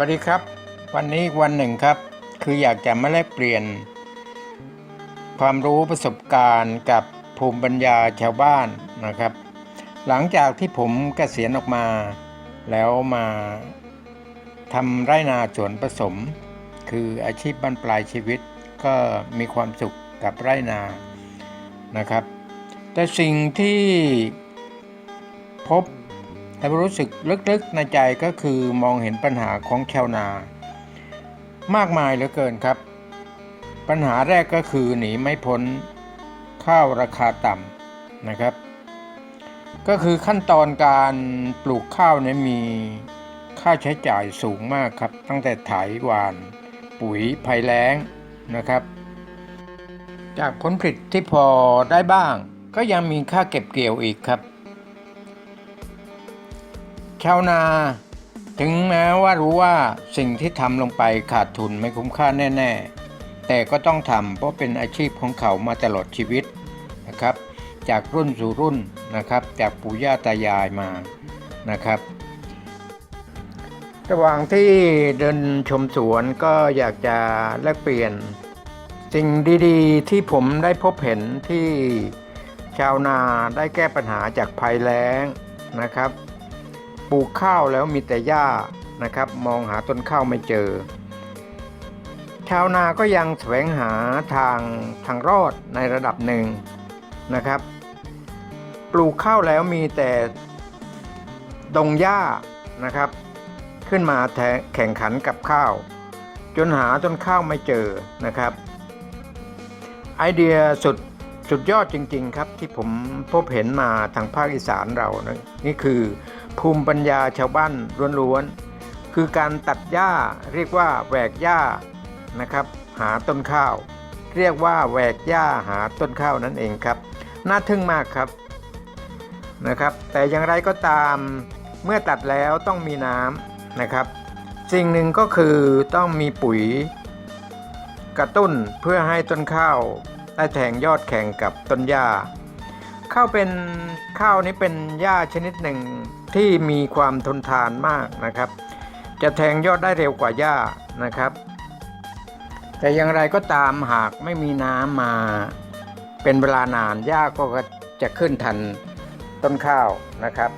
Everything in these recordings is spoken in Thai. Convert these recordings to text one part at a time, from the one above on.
วัสดีครับ วันนี้วันหนึ่งครับ คืออยากจะมาแลกเปลี่ยน ความรู้ประสบการณ์กับภูมิปัญญาชาวบ้านนะครับ หลังจากที่ผมเกษียณออกมา แล้วมาทำไรนาสวนผสม คืออาชีพบ้านปลายชีวิตก็มีความสุขกับไรนานะครับ แต่สิ่งที่พบ แต่รู้สึกลึกๆในใจก็คือมองเห็นปัญหาของชาวนามากมายเหลือเกินครับ ปัญหาแรกก็คือหนีไม่พ้นข้าวราคาต่ำนะครับ ก็คือขั้นตอนการปลูกข้าวเนี่ยมีค่าใช้จ่ายสูงมากครับ ตั้งแต่ไถหวาน ปุ๋ยภัยแล้งนะครับ จากผลผลิตที่พอได้บ้าง ก็ยังมีค่าเก็บเกี่ยวอีกครับ ชาวนา ถึงแม้ว่ารู้ว่าสิ่งที่ทำลงไปขาดทุนไม่คุ้มค่าแน่ ๆ แต่ก็ต้องทำเพราะเป็นอาชีพของเขามาตลอดชีวิตนะครับ จากรุ่นสู่รุ่นนะครับ จากปู่ย่าตายายมานะครับ ระหว่างที่เดินชมสวนก็อยากจะแลกเปลี่ยน สิ่งดีๆ ที่ผมได้พบเห็นที่ชาวนาได้แก้ปัญหาจากภัยแล้งนะครับ ปลูกข้าวแล้วมีแต่หญ้านะครับ มองหาต้นข้าวไม่เจอ ชาวนาก็ยังแสวงหาทางทางรอดในระดับหนึ่งนะครับ ปลูกข้าวแล้วมีแต่ดงหญ้านะครับ ขึ้นมาแแข่งขันกับข้าว จนหาต้นข้าวไม่เจอนะครับ ไอเดียสุดสุดยอดจริง ๆ ครับที่ผมพบเห็นมาทางภาคอีสานเรานะนี่คือ ภูมิปัญญาชาวบ้านล้วนๆ คือการตัดหญ้าเรียกว่าแหวกหญ้านะครับ หาต้นข้าว เรียกว่าแหวกหญ้าหาต้นข้าวนั่นเองครับน่าทึ่งมากครับนะครับ แต่อย่างไรก็ตามเมื่อตัดแล้วต้องมีน้ำนะครับสิ่งหนึ่งก็คือต้องมีปุ๋ยกระตุ้นเพื่อให้ต้นข้าวได้แทงยอดแข่งกับต้นหญ้าข้าวเป็นข้าวนี้เป็นหญ้าชนิดหนึ่ง ที่มีความทนทานมากนะครับ จะแทงยอดได้เร็วกว่าหญ้านะครับ แต่อย่างไรก็ตามหากไม่มีน้ำมาเป็นเวลานานหญ้าก็จะขึ้นทันต้นข้าวนะครับ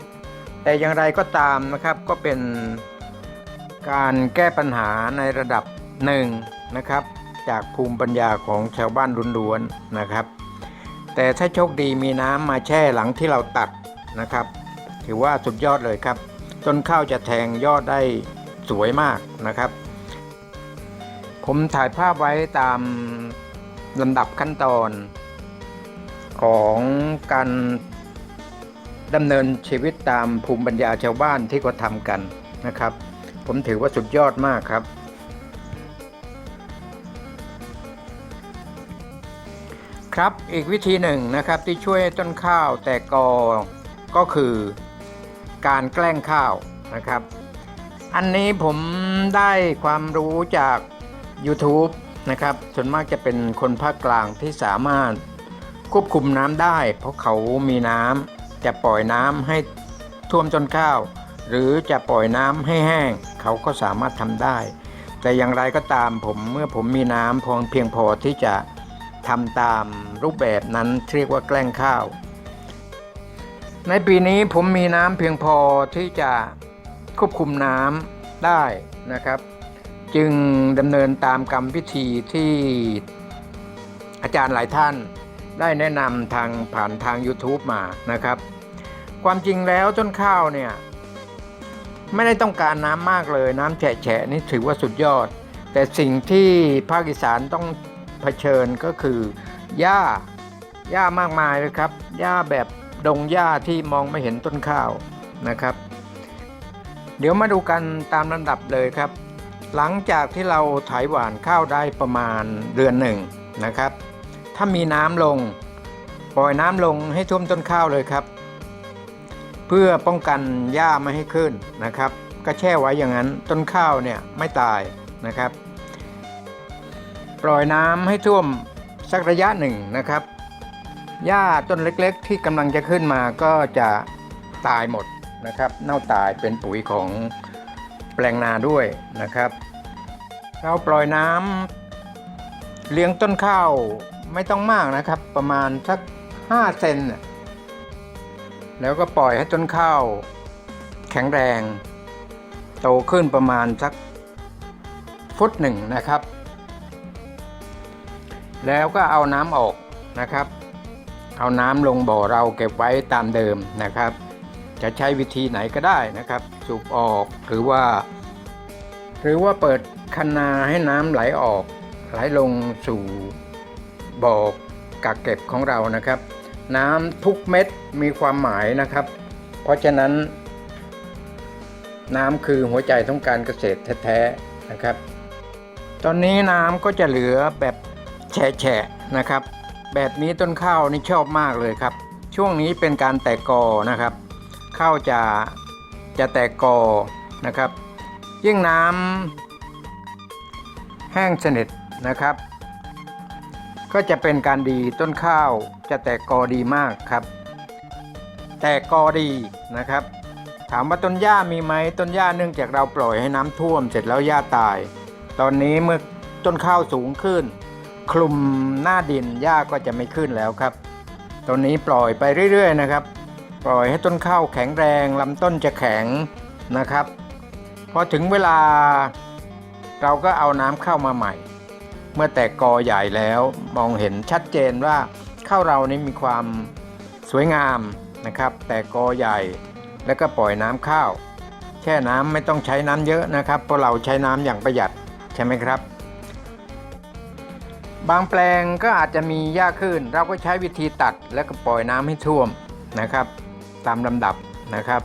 แต่อย่างไรก็ตามนะครับก็เป็นการแก้ปัญหาในระดับหนึ่งนะครับ จากภูมิปัญญาของชาวบ้านล้วนๆนะครับ แต่ถ้าโชคดีมีน้ำมาแช่หลังที่เราตัดนะครับ ถือว่าสุดยอดเลยครับ ต้นข้าวจะแทงยอดได้สวยมากนะครับ ผมถ่ายภาพไว้ตามลำดับขั้นตอนของการดำเนินชีวิตตามภูมิปัญญาชาวบ้านที่เขาทำกันนะครับ ผมถือว่าสุดยอดมากครับ ครับอีกวิธีหนึ่งนะครับที่ช่วยต้นข้าวแตกกอก็คือ การแกล้งข้าวนะครับ อันนี้ผมได้ความรู้จาก YouTube นะครับ ส่วนมากจะเป็นคนภาคกลางที่สามารถควบคุมน้ำได้ เพราะเขามีน้ำจะปล่อยน้ำให้ท่วมต้นข้าว หรือจะปล่อยน้ำให้แห้ง เขาก็สามารถทำได้ แต่อย่างไรก็ตามผมเมื่อผมมีน้ำพอเพียงพอที่จะทำตามรูปแบบนั้นเรียกว่าแกล้งข้าว ในปีนี้ผมมีน้ำเพียงพอที่จะควบคุมน้ำได้นะครับ จึงดำเนินตามกรรมวิธีที่อาจารย์หลายท่านได้แนะนำทางผ่านทาง YouTube มานะครับ ความจริงแล้วต้นข้าวเนี่ยไม่ได้ต้องการน้ำมากเลยน้ำแฉะนี่ถือว่าสุดยอด แต่สิ่งที่ภาคอีสานต้องเผชิญก็คือหญ้าหญ้ามากมายเลยครับหญ้าแบบ ดงหญ้าที่มองไม่เห็นต้นข้าวนะครับ เดี๋ยวมาดูกันตามลำดับเลยครับ หลังจากที่เราไถหว่านข้าวได้ประมาณเดือนหนึ่งนะครับ ถ้ามีน้ำลง ปล่อยน้ำลงให้ท่วมต้นข้าวเลยครับ เพื่อป้องกันหญ้าไม่ให้ขึ้นนะครับ ก็แช่ไว้อย่างนั้นต้นข้าวเนี่ยไม่ตายนะครับ ปล่อยน้ำให้ท่วมสักระยะหนึ่งนะครับ หญ้าต้นเล็กๆ ที่กำลังจะขึ้นมาก็จะตายหมดนะครับ เน่าตายเป็นปุ๋ยของแปลงนาด้วยนะครับ เราปล่อยน้ำเลี้ยงต้นข้าวไม่ต้องมากนะครับ ประมาณสัก 5 เซนแล้วก็ปล่อยให้ต้นข้าว แข็งแรง โตขึ้นประมาณสักฟุตหนึ่งนะครับ แล้วก็เอาน้ำออกนะครับ เอาน้ำลงบ่อเราเก็บไว้ตามเดิมนะครับ จะใช้วิธีไหนก็ได้นะครับ สูบออกหรือว่า หรือว่าเปิดคันนาให้น้ำไหลออก ไหลลงสู่บ่อกักเก็บของเรานะครับ น้ำทุกเม็ดมีความหมายนะครับ เพราะฉะนั้น น้ำคือหัวใจของการเกษตรแท้ๆนะครับ ตอนนี้น้ำก็จะเหลือแบบแฉะๆนะครับ แบบนี้ต้นข้าวนี่ชอบมากเลยครับ ช่วงนี้เป็นการแตกกอนะครับ ข้าวจะจะแตกกอนะครับ ยิ่งน้ำแห้งสนิทนะครับ ก็จะเป็นการดีต้นข้าวจะแตกกอดีมากครับ แตกกอดีนะครับ ถามว่าต้นหญ้ามีไหมต้นหญ้าเนื่องจากเราปล่อยให้น้ำท่วม เสร็จแล้วหญ้าตาย ตอนนี้เมื่อต้นข้าวสูงขึ้น คลุมหน้าดินหญ้าก็จะไม่ขึ้นแล้วครับตอนนี้ปล่อยไปเรื่อยๆนะครับ ปล่อยให้ต้นข้าวแข็งแรงลำต้นจะแข็งนะครับพอถึงเวลาเราก็เอาน้ำเข้ามาใหม่ เมื่อแตกกอใหญ่แล้วมองเห็นชัดเจนว่าข้าวเรานี้มีความสวยงามนะครับ แตกกอใหญ่แล้วก็ปล่อยน้ำข้าว แช่น้ำไม่ต้องใช้น้ำเยอะนะครับเพราะเราใช้น้ำอย่างประหยัดใช่ไหมครับ บางแปลงก็อาจจะมีหญ้าขึ้น เราก็ใช้วิธีตัดแล้วก็ปล่อยน้ำให้ท่วมนะครับ ตามลำดับนะครับ